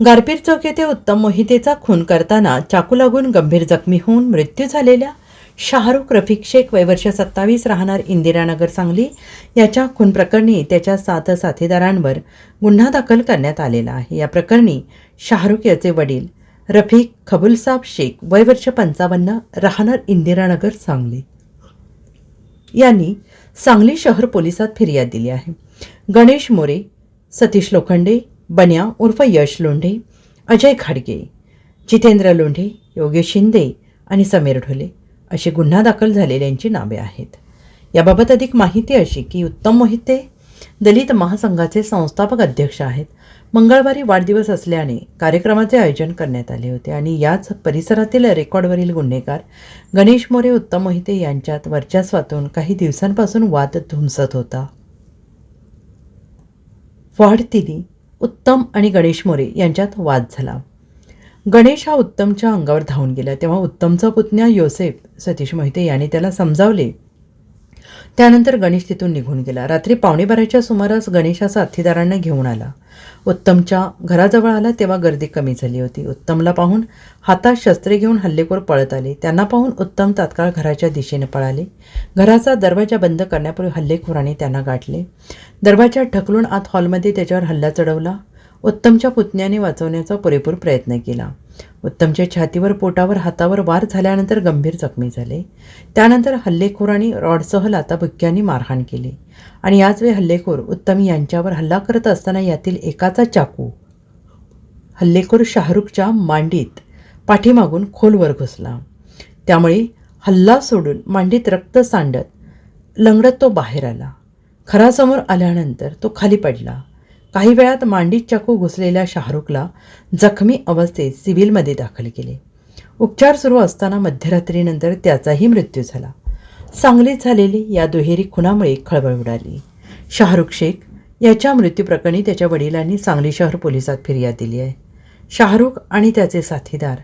गारपीट चौक येथे उत्तम मोहितेचा खून करताना चाकू लागून गंभीर जखमी होऊन मृत्यू झालेल्या शाहरुख रफिक शेख वयवर्ष सत्तावीस राहणार इंदिरानगर सांगली याच्या खून प्रकरणी त्याच्या सात साथीदारांवर गुन्हा दाखल करण्यात आलेला आहे. या प्रकरणी शाहरुख याचे वडील रफिक खबुलसाब शेख वयवर्ष पंचावन्न राहणार इंदिरानगर सांगली. यांनी सांगली शहर पोलिसात फिर्याद दिली आहे. गणेश मोरे सतीश लोखंडे बन्या उर्फ यश लोंढे अजय खाडगे जितेंद्र लोंढे योगेश शिंदे आणि समीर ढोले अशी गुन्हा दाखल झालेल्यांची नावे आहेत. याबाबत अधिक माहिती अशी की उत्तम मोहिते दलित महासंघाचे संस्थापक अध्यक्ष आहेत. मंगळवारी वाढदिवस असल्याने कार्यक्रमाचे आयोजन करण्यात आले होते आणि याच परिसरातील रेकॉर्डवरील गुन्हेगार गणेश मोरे उत्तम मोहिते यांच्यात वर्चस्वातून काही दिवसांपासून वाद धुमसत होता. वाढ उत्तम आणि गणेश मोरे यांच्यात वाद झाला. गणेश हा उत्तमच्या अंगावर धावून गेला. तेव्हा उत्तमचा पुतण्या योसेफ सतीश मोहिते यांनी त्याला समजावले. त्यानंतर गणेश तिथून निघून गेला. रात्री पावणे बाराच्या सुमारास गणेश हा साथीदारांना घेऊन आला. उत्तमच्या घराजवळ आला तेव्हा गर्दी कमी झाली होती. उत्तमला पाहून हातात शस्त्रे घेऊन हल्लेखोर पळत आले. त्यांना पाहून उत्तम तात्काळ घराच्या दिशेने पळाले. घराचा दरवाजा बंद करण्यापूर्वी हल्लेखोराने त्यांना गाठले. दरवाजा ढकलून आत हॉलमध्ये त्याच्यावर हल्ला चढवला. उत्तमच्या पुतण्याने वाचवण्याचा पुरेपूर प्रयत्न केला. उत्तमच्या छातीवर पोटावर हातावर वार झाल्यानंतर गंभीर जखमी झाले. त्यानंतर हल्लेखोरांनी रॉडसह लाताबुक्क्यांनी मारहाण केली. आणि याचवेळी हल्लेखोर उत्तम यांच्यावर हल्ला करत असताना यातील एकाचा चाकू हल्लेखोर शाहरुखच्या मांडीत पाठीमागून खोलवर घुसला. त्यामुळे हल्ला सोडून मांडीत रक्त सांडत लंगडत तो बाहेर आला. खरासमोर आल्यानंतर तो खाली पडला. काही वेळात मांडीत चाकू घुसलेल्या शाहरुखला जखमी अवस्थेत सिव्हिलमध्ये दाखल केले. उपचार सुरू असताना मध्यरात्रीनंतर त्याचाही मृत्यू झाला. सांगलीत झालेली या दुहेरी खुनामुळे खळबळ उडाली. शाहरुख शेख याच्या मृत्यूप्रकरणी त्याच्या वडिलांनी सांगली शहर पोलिसात फिर्याद दिली आहे. शाहरुख आणि त्याचे साथीदार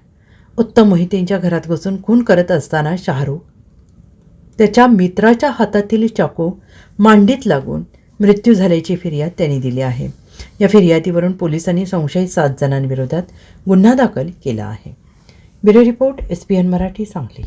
उत्तम मोहितेंच्या घरात घुसून खून करत असताना शाहरुख त्याच्या मित्राच्या हातातील चाकू मांडीत लागून मृत्यू झाल्याची फिर्याद त्यांनी दिली आहे. या फिर्यादीवरून पोलिसांनी संशयित सात जणांविरोधात गुन्हा दाखल केला आहे. Bureau report S P N Marathi Sangli.